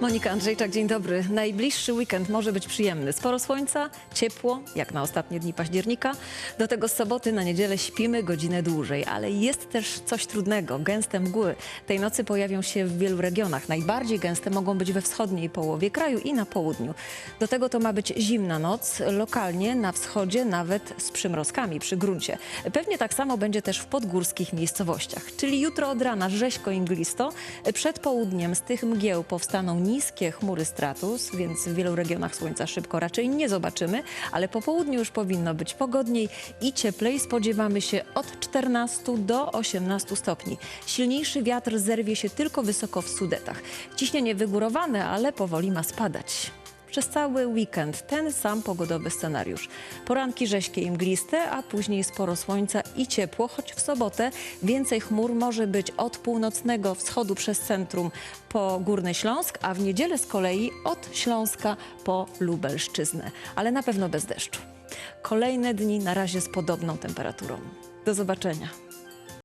Monika Andrzejczak, dzień dobry. Najbliższy weekend może być przyjemny. Sporo słońca, ciepło, jak na ostatnie dni października. Do tego z soboty na niedzielę śpimy godzinę dłużej, ale jest też coś trudnego. Gęste mgły tej nocy pojawią się w wielu regionach. Najbardziej gęste mogą być we wschodniej połowie kraju i na południu. Do tego to ma być zimna noc, lokalnie na wschodzie nawet z przymrozkami przy gruncie. Pewnie tak samo będzie też w podgórskich miejscowościach. Czyli jutro od rana rzeźko i mglisto. Przed południem z tych mgieł powstaną niskie chmury stratus, więc w wielu regionach słońca szybko raczej nie zobaczymy, ale po południu już powinno być pogodniej i cieplej. Spodziewamy się od 14 do 18 stopni. Silniejszy wiatr zerwie się tylko wysoko w Sudetach. Ciśnienie wygórowane, ale powoli ma spadać. Przez cały weekend ten sam pogodowy scenariusz. Poranki rześkie i mgliste, a później sporo słońca i ciepło, choć w sobotę więcej chmur może być od północnego wschodu przez centrum po Górny Śląsk, a w niedzielę z kolei od Śląska po Lubelszczyznę, ale na pewno bez deszczu. Kolejne dni na razie z podobną temperaturą. Do zobaczenia.